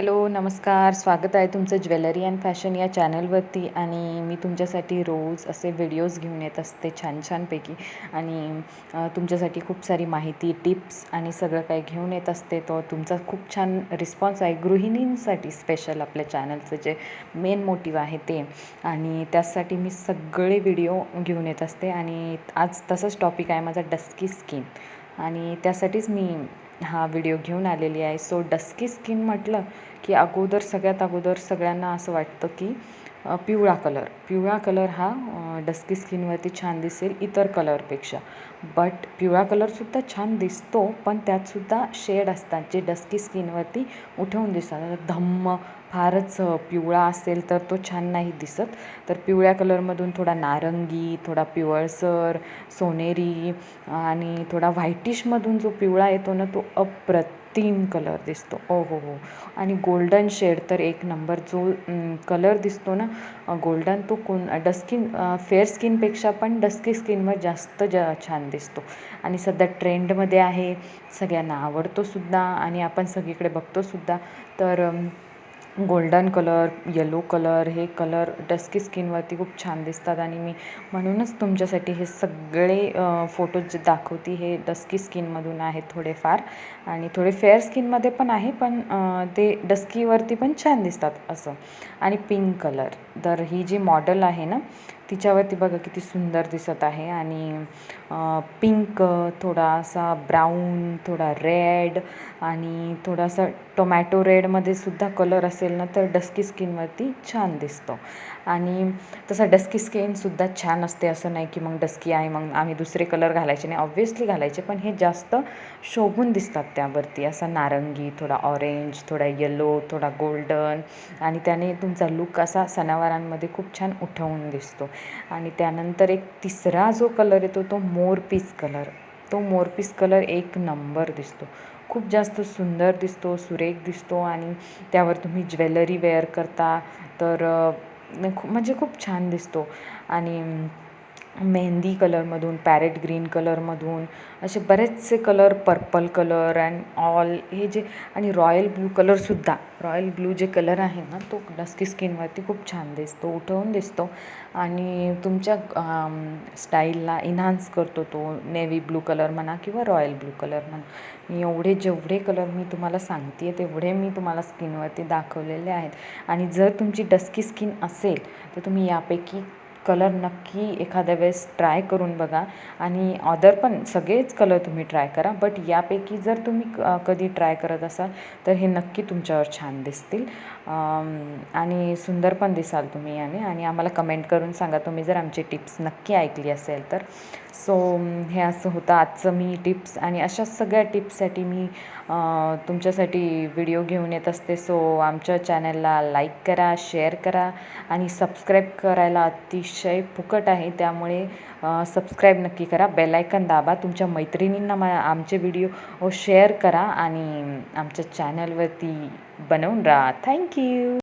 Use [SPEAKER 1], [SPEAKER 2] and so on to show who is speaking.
[SPEAKER 1] Hello नमस्कार. स्वागत आहे तुमचं ज्वेलरी अँड फॅशन या चॅनलवरती आणि मी तुमच्यासाठी रोज असे व्हिडिओज घेऊन येत असते छान छानपैकी आणि तुमच्यासाठी खूप सारी माहिती टिप्स आणि सगळं काही घेऊन येत असते. तो तुमचा खूप छान रिस्पॉन्स आहे गृहिणींसाठी स्पेशल आपल्या चॅनलचं जे मेन मोटिव्ह आहे ते. आणि त्यासाठी मी सगळे व्हिडिओ घेऊन येत असते आणि आज तसंच टॉपिक आहे माझा डस्की स्किन. आणि त्यासाठीच मी हा व्हिडिओ घेऊन आलेली आहे. सो डस्की स्किन म्हटलं की अगोदर सगळ्यात अगोदर सगळ्यांना असं वाटतं की पिवळा कलर पिवळा कलर हा डस्की स्किनवरती छान दिसेल इतर कलरपेक्षा बट पिवळा कलरसुद्धा छान दिसतो पण त्यातसुद्धा शेड असतात जे डस्की स्किनवरती उठवून दिसतात. धम्म फारच पिवळा असेल तर तो छान नाही दिसत. तर पिवळ्या कलरमधून थोडा नारंगी थोडा पिवळसर सोनेरी आणि थोडा व्हाईटिशमधून जो पिवळा येतो ना तो अप्रतिम कलर दिसतो. ओ हो हो. आणि गोल्डन शेड तर एक नंबर जो कलर दिसतो ना गोल्डन तो कोण डस्किन फेअर स्किनपेक्षा पण डस्की स्किनवर जास्त ज छान दिसतो. आणि सध्या ट्रेंडमध्ये आहे सगळ्यांना आवडतोसुद्धा आणि आपण सगळीकडे बघतोसुद्धा तर गोल्डन कलर येलो कलर हे कलर डस्की स्किनवरती खूप छान दिसतात. आणि मी म्हणूनच तुमच्यासाठी हे सगळे फोटोज जे दाखवते हे डस्की स्किनमधून आहेत थोडेफार. आणि थोडे फेअर स्किनमध्ये पण आहे पण ते डस्कीवरती पण छान दिसतात असं. आणि पिंक कलर तर ही जी मॉडल आहे ना तिच्यावरती बघा किती सुंदर दिसत आहे आणि पिंक थोडासा ब्राऊन थोडा रेड आणि थोडासा टोमॅटो रेडमध्ये सुद्धा कलर असेल ना तर डस्की स्किनवरती छान दिसतो. आणि तसा डस्की स्किनसुद्धा छान असते असं नाही की मग डस्की आहे मग आम्ही दुसरे कलर घालायचे नाही. ऑब्व्हियसली घालायचे पण हे जास्त शोभून दिसतात त्यावरती. असा नारंगी थोडा ऑरेंज थोडा येलो थोडा गोल्डन आणि त्याने तुमचा लुक असा सणावारांमध्ये खूप छान उठवून दिसतो. आणि त्यानंतर एक तिसरा जो कलर येतो तो मोरपीस कलर. तो मोरपीस कलर एक नंबर दिसतो. खूप जास्त सुंदर दिसतो सुरेख दिसतो आणि त्यावर तुम्ही ज्वेलरी वेअर करता तर खूप म्हणजे खूप छान दिसतो. आणि मेहंदी कलरमधून पॅरेट ग्रीन कलरमधून असे बरेचसे colour purple colour and all हे जे आणि रॉयल ब्लू कलरसुद्धा रॉयल ब्लू जे कलर आहे ना तो डस्की स्किनवरती खूप छान दिसतो उठवून दिसतो. आणि तुमच्या स्टाईलला इन्हान्स करतो तो नेव्ही ब्लू कलर म्हणा किंवा रॉयल ब्लू कलर म्हणा. मी एवढे जेवढे कलर मी तुम्हाला सांगते आहे तेवढे मी तुम्हाला स्किनवरती दाखवलेले आहेत. आणि जर तुमची डस्की स्किन असेल तर तुम्ही यापैकी कलर नक्की एखाद्या वेळेस ट्राय करून बघा. आणि अदर पण सगळेच कलर तुम्ही ट्राय करा. बट यापैकी जर तुम्ही क- कधी ट्राय करत असाल तर हे नक्की तुमच्यावर छान दिसतील. आणि सुंदर पण दिसाल तुम्ही याने. आणि आम्हाला कमेंट करून सांगा. तुम्ही जर आमची टिप्स नक्की ऐकली असेल तर. सो हे असं होतं आजचं मी टिप्स आणि अशाच सगळ्या टिप्ससाठी मी तुमच्यासाठी व्हिडिओ घेऊन येत असते. सो आमच्या चॅनलला लाईक करा शेअर करा. आणि सबस्क्राईब करायला अतिशय अतिशय फुकट आहे त्यामुळे सबस्क्राईब नक्की करा. बेलायकन दाबा. तुमच्या मैत्रिणींना मा आमचे व्हिडिओ शेअर करा आणि आमच्या चॅनलवरती बनवून राहा. थँक्यू